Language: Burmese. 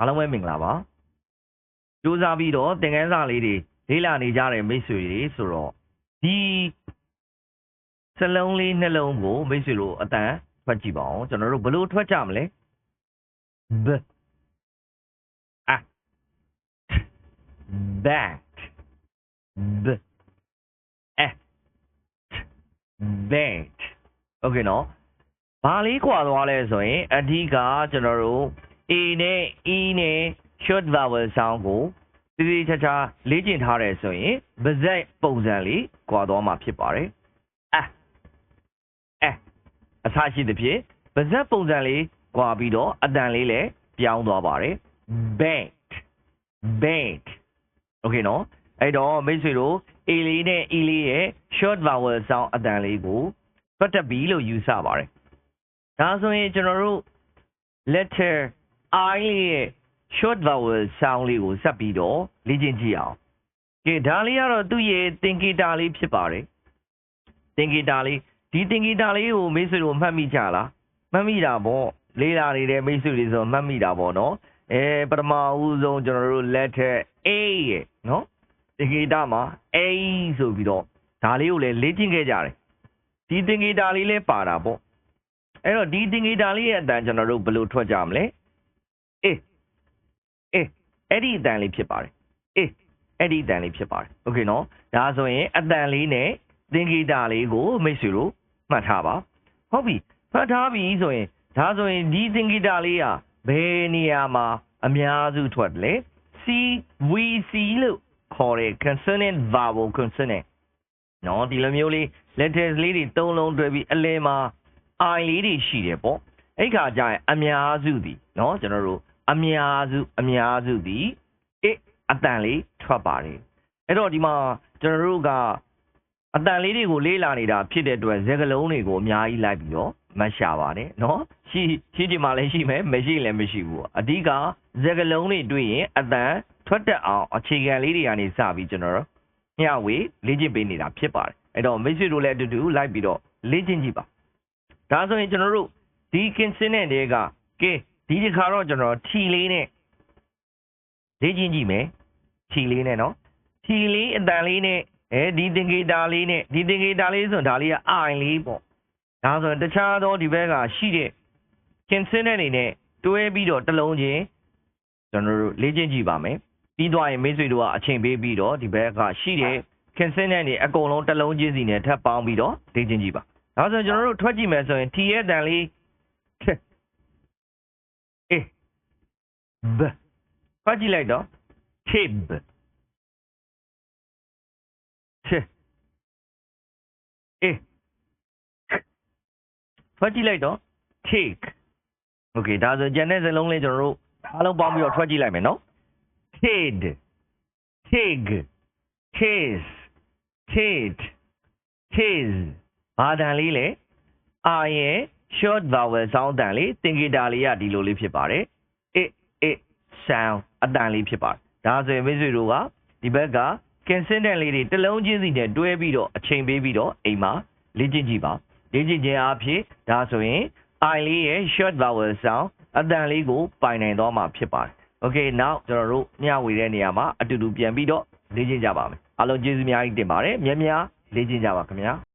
အားလုံးပဲမင်္ဂလာပါကြိုးစားပြီးတော့သင်ခန်းစာလေးတွေလေ့လာနေကြတဲ့မိတ်ဆွေတွေဆိုတော့ဒီစလုံးလေးနှလုံးကိုမိတ်ဆွေတို့အတန်ထွက်ကြည့်ပါအောင်ကျွန်တော်တို့ဘလို့ထွက်ကြမလဲဘအ that b a that okay နော်ဘာလေးကွာသွားလဲဆိုရင်အဓိကကျွန်တော်တို့ A နဲ့ E နဲ့ short vowel sound ကိုတိတိကျကျလေ့ကျင့်ထားတယ်ဆိုရင်ပါဇက်ပုံစံလေးကွာသွားမှာဖြစ်ပါတယ်အအအစရှိသဖြင့်ပါဇက်ပုံစံလေးကွာပြီးတော့အတန်လေးလည်းပြောင်းသွားပါတယ် bank bank โอเคနော်အဲ့တော့မိတ်ဆွေတို့ A လေးနဲ့ E လေးရဲ့ short vowel sound အတန်လေးကိုဖတ်တတ်ပြီလို့ယူဆပါတယ်ဒါဆိုရင်ကျွန်တော်တို့ letter I လေးရဲ့ short vowel sound လေးကိုဆက်ပြီးတော့လေ့ကျင့်ကြည့်အောင်ကဲဒါလေးကတော့သူ့ရဲ့သင်္ကေတလေးဖြစ်ပါတယ်သင်္ကေတလေးဒီသင်္ကေတလေးကိုမိတ်ဆွေတို့မှတ်မိကြလားမှတ်မိတာပေါ့လေးလာနေတဲ့မိတ်ဆွေတွေဆိုမှတ်မိတာပေါ့နော်အဲပထမဦးဆုံးကျွန်တော်တို့ letter A ရဲ့နော်သင်္ကေတမှာ A ဆိုပြီးတော့ဒါလေးကိုလည်းလေ့ကျင့်ခဲ့ကြတယ်ဒီသင်္ကေတလေးလည်းပါတာပေါ့အဲ့တော့ဒီသင်္ကေတလေးရဲ့အတန်ကျွန်တော်တို့ဘယ်လိုထွက်ကြမလဲ အေးအေးအဲ့ဒီအတန်လေးဖြစ်ပါတယ်အေးအဲ့ဒီအတန်လေးဖြစ်ပါတယ်โอเคနော်ဒါဆိုရင်အတန်လေးနဲ့သင်္ကေတလေးကိုမိတ်ဆွေတို့မှတ်ထားပါဟုတ်ပြီမှတ်ထားပြီဆိုရင်ဒါဆိုရင်ဒီသင်္ကေတလေးဟာဘယ်နေရာမှာအများစုထွက်တယ်လဲ C V C လို့ခေါ်တဲ့ consonant vowel consonant နော်ဒီလိုမျိုးလေး letters လေးတွေသုံးလုံးတွဲပြီးအလဲမှာ I လေးတွေရှိတယ်ပေါ့အဲ့ခါကျရင်အများစုသည်နော်ကျွန်တော်တို့ အများစုအများစုသည်အေးအတန်လေးထွက်ပါတယ်အဲ့တော့ဒီမှာကျွန်တော်တို့ကအတန်လေးတွေကိုလေးလာနေတာဖြစ်တဲ့အတွက်စကလုံးတွေကိုအများကြီးလိုက်ပြီးတော့မတ်ရှာပါတယ်နော်ရှိရှိဒီမှာလည်းရှိမယ်မရှိလည်းမရှိဘူးအဓိကစကလုံးတွေတွေ့ရင်အတန်ထွက်တတ်အောင်အခြေခံလေးတွေကနေစပြီးကျွန်တော်တို့မျှဝေလေ့ကျင့်ပေးနေတာဖြစ်ပါတယ်အဲ့တော့မိတ်ဆွေတို့လည်းအတူတူလိုက်ပြီးတော့လေ့ကျင့်ကြည့်ပါဒါဆိုရင်ကျွန်တော်တို့ဒီ consonant တွေကကဲ ဒီတစ်ခါတော့ကျွန်တော် T လေးနဲ့လေ့ကျင့်ကြည့်မယ် T လေးနဲ့နော် T လေးအတန်လေးနဲ့အဲဒီသင်္ကေတလေးနဲ့ဒီသင်္ကေတလေးဆိုရင်ဒါလေးက I လေးပေါ့ဒါဆိုရင်တခြားသောဒီဘက်ကရှိတဲ့ consonant တွေနဲ့တွဲပြီးတော့တစ်လုံးချင်းကျွန်တော်တို့လေ့ကျင့်ကြည့်ပါမယ်ပြီးသွားရင်မိတ်ဆွေတို့ကအချိန်ပေးပြီးတော့ဒီဘက်ကရှိတဲ့ consonant တွေအကုန်လုံးတစ်လုံးချင်းစီနဲ့ထပ်ပေါင်းပြီးတော့လေ့ကျင့်ကြည့်ပါဒါဆိုရင်ကျွန်တော်တို့ထွက်ကြည့်မယ်ဆိုရင် T ရဲ့တန်လေးအေး ဘဖတ်ကြည့်လိုက်တော့ tib ချေအေးဖတ်ကြည့်လိုက်တော့ take okay ဒါဆိုကျန်တဲ့စလုံးလေးကျွန်တော်တို့အားလုံးပေါင်းပြီးတော့ထွက်ကြည့်လိုက်မယ်နော် kid pig kiss kid kiss ဘာတန်လေးလဲ R ရဲ့ short vowel sound တန်လေးသင်္ကေတလေးကဒီလိုလေးဖြစ်ပါတယ် it it sound အတန်လေးဖြစ်ပါတယ်ဒါဆိုရင်မိတ်ဆွေတို့ကဒီဘက်က consonant လေးတွေတစ်လုံးချင်းစီနဲ့တွဲပြီးတော့အချိန်ပေးပြီးတော့အိမ်မှာလေ့ကျင့်ကြည့်ပါလေ့ကျင့်ခြင်းအဖြစ်ဒါဆိုရင် I လေးရဲ့ short vowel sound အတန်လေးကိုပိုင်နိုင်တော့မှာဖြစ်ပါတယ် Okay now ကျွန်တော်တို့မျှဝေတဲ့နေရာမှာအတူတူပြန်ပြီးတော့လေ့ကျင့်ကြပါမယ်အားလုံးကျေးဇူးအများကြီးတင်ပါတယ်မြတ်များလေ့ကျင့်ကြပါခင်ဗျာ